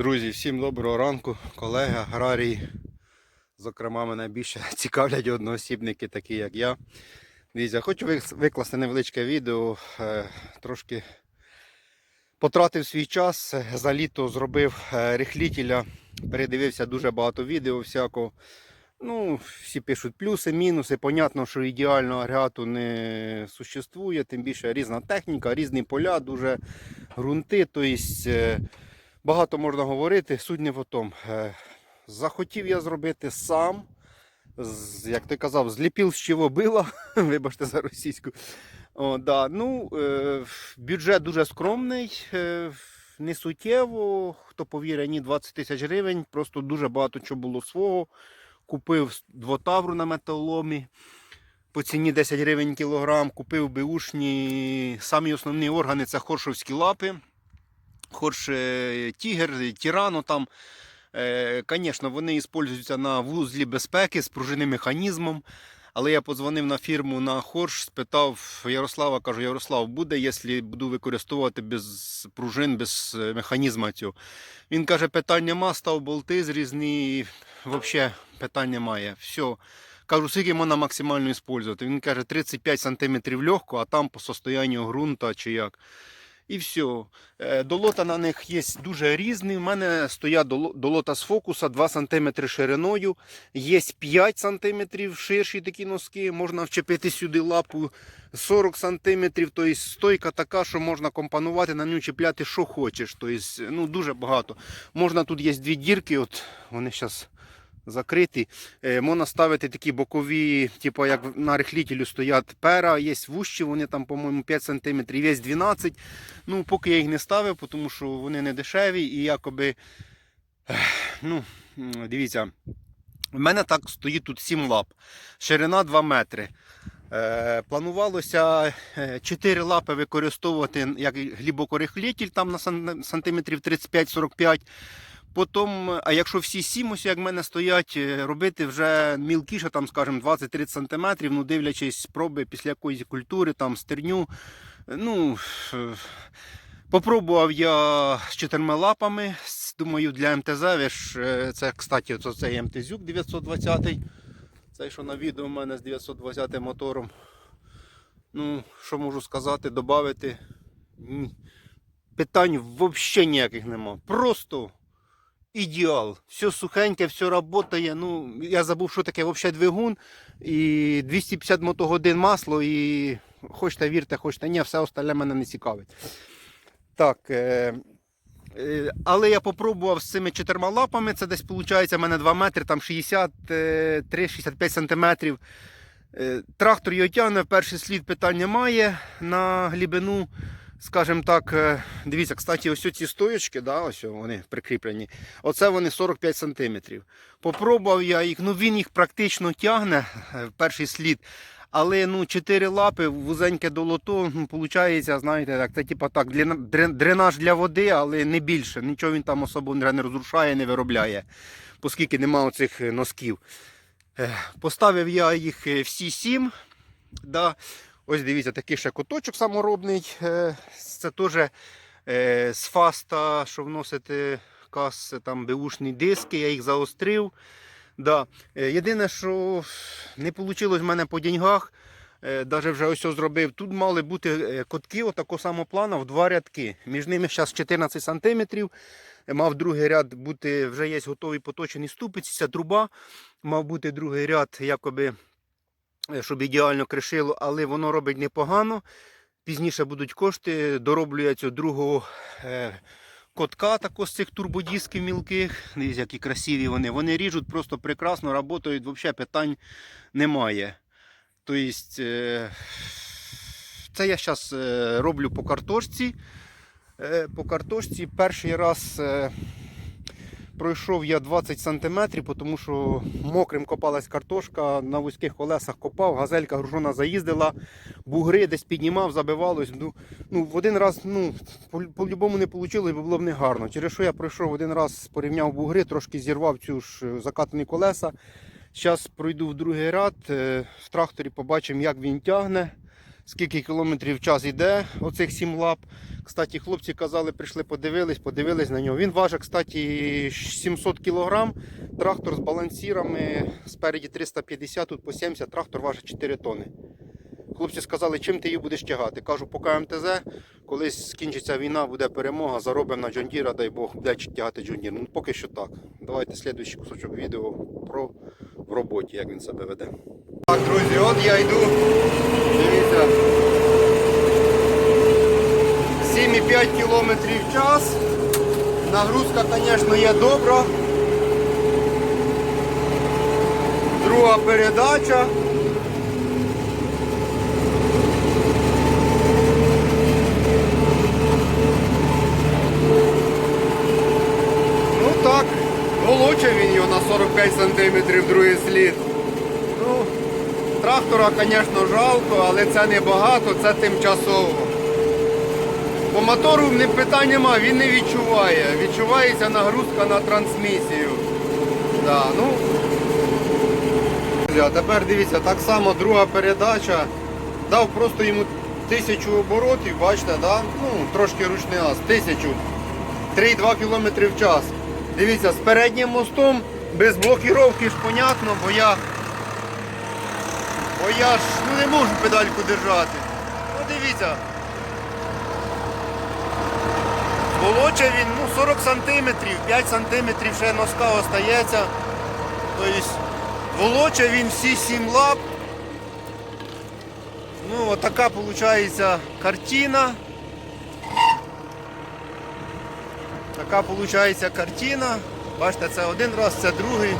Друзі, всім доброго ранку, колеги, аграрії. Зокрема, мене більше цікавлять одноосібники, такі як я. Дивіться, хочу викласти невеличке відео. е, Трошки потратив свій час, за літо зробив е, рихлітеля, передивився дуже багато відео всякого. Ну, всі пишуть плюси, мінуси. Понятно, що ідеального агрегату не существує, тим більше різна техніка, різні поля, дуже ґрунти. Тобто, багато можна говорити, суть не в тому. Е, Захотів я зробити сам. Як ти казав, зліпив з чого била, вибачте за російську. О, да. ну, е, бюджет дуже скромний, е, не суттєво. Хто повірить, ні 20 тисяч гривень, просто дуже багато чого було свого. Купив двотавру на металоломі по ціні 10 гривень кілограм, купив беушні. Самі основні органи це хоршовські лапи. Хорш е, тігер, тірано там. Звісно, вони використовуються на вузлі безпеки з пружинним механізмом. Але я подзвонив на фірму на Хорш, спитав Ярослава, кажу, Ярослав, буде, якщо буду використовувати без пружин, без е, механізму цього. Він каже, питань нема, став болти зрізні, взагалі питань немає. Все. Кажу, скільки можна максимально використовувати. Він каже, 35 см легко, а там по состоянню ґрунта чи як. І все. Долота на них є дуже різні. У мене стоять долота з фокуса 2 см шириною. Є 5 см ширші такі носки. Можна вчепити сюди лапу 40 см. Тобто стойка така, що можна компонувати, на нього чіпляти, що хочеш. Тобто, ну, дуже багато. Можна тут є дві дірки, от вони зараз закриті. Е, можна ставити такі бокові, типу як на рихлітелю стоять пера, є вущі, вони там, по-моєму, 5 см, є 12 Ну, поки я їх не ставив, тому що вони не дешеві і якоби. Ну, дивіться, в мене так стоїть тут 7 лап. Ширина 2 метри. Е, планувалося 4 лапи використовувати як глибокорихлітель там на сантиметрів 35-45. Потім, а якщо всі сім, ось як в мене стоять, е, робити вже мілкіше, там, скажімо, 20-30 см, ну, дивлячись проби після якоїсь культури, там, стерню. Е, Ну, попробував я з чотирма лапами. Думаю, для МТЗ, е, це, кстати, цей МТЗюк 920. Цей, що на відео у мене з 920 мотором. Ну, що можу сказати, додати. Питань взагалі ніяких нема. Просто ідеал. Все сухеньке, все працює. Ну, я забув, що таке взагалі двигун. І 250 мотогодин масло, і хочете вірте, хочете ні, все остальне мене не цікавить. Так. Е, е, але я попробував з цими чотирма лапами. Це десь виходить, у мене 2 метри, там 63-65 сантиметрів. Е, Трактор його тягне, перший слід питань немає на глибину. Скажімо так, е, дивіться, кстати, ось ці стоєчки, да, ось вони прикріплені. Оце вони 45 сантиметрів. Попробував я їх, ну він їх практично тягне, е, перший слід. Але ну, 4 лапи, вузеньке долото, ну, виходить, знаєте, так, це типу так, дренаж для води, але не більше. Нічого він там особо не розрушає, не виробляє, оскільки немає оцих е, носків. Поставив я їх всі сім. Да. Ось дивіться, такий ще куточок саморобний. Е, Це теж е, з фаста, що вносити кас, там беушні диски, я їх заострив. Да. Е, Єдине, що не вийшло в мене по деньгах. Навіть вже ось зробив. Тут мали бути котки отакого самого плану в два рядки. Між ними зараз 14 см. Мав другий ряд бути, вже є готовий поточений ступиць, ця труба. Мав бути другий ряд, якоби щоб ідеально кришило, але воно робить непогано. Пізніше будуть кошти. Дороблю я цього другого е, котка також з цих турбодисків мілких. Дивіться, які красиві вони. Вони ріжуть просто прекрасно, працюють, взагалі питань немає. Тобто, е, це я зараз роблю по картошці. Е, по картошці перший раз е, пройшов я 20 см, тому що мокрим копалась картошка, на вузьких колесах копав, газелька гружона заїздила, бугри десь піднімав, забивалось. Ну, ну, в один раз ну, по- по-любому не вийшло, бо було б не гарно. Через що я пройшов один раз, порівняв бугри, трошки зірвав цю ж е, закатані колеса. Зараз пройду в другий ряд, е, в тракторі побачимо, як він тягне. Скільки кілометрів в час йде оцих 7 лап. Кстати, хлопці казали, прийшли, подивились, подивились на нього. Він важить, кстати, 700 кг. Трактор з балансірами спереді 350, тут по 70, трактор важить 4 тони. Хлопці сказали, чим ти її будеш тягати. Кажу, поки МТЗ, колись скінчиться війна, буде перемога, заробимо на Джондіра, дай Бог, буде тягати Джондір. Ну поки що так. Давайте слідуючий кусочок відео про в роботі, як він себе веде. Так, друзі, от я йду. Дивіться. 7,5 км в час. Нагрузка, звісно, є добра. Друга передача. Ну так, волоче він його на 45 см другий слід. Трактора, звісно, жалко, але це не багато, це тимчасово. По мотору питань нема, він не відчуває. Відчувається нагрузка на трансмісію. Да, ну. Тепер дивіться, так само друга передача. Дав просто йому тисячу оборотів, бачите, да? ну, трошки ручний газ, тисячу. 3,2 км в час. Дивіться, з переднім мостом, без блокіровки ж понятно, бо я, бо я ж ну, не можу педальку держати. Ну дивіться. Волоче він ну, 40 сантиметрів, 5 сантиметрів ще носка остається. Тобто волоче він всі 7 лап. Ну, отака виходить картина. Така виходить картина. Бачите, це один раз, це другий.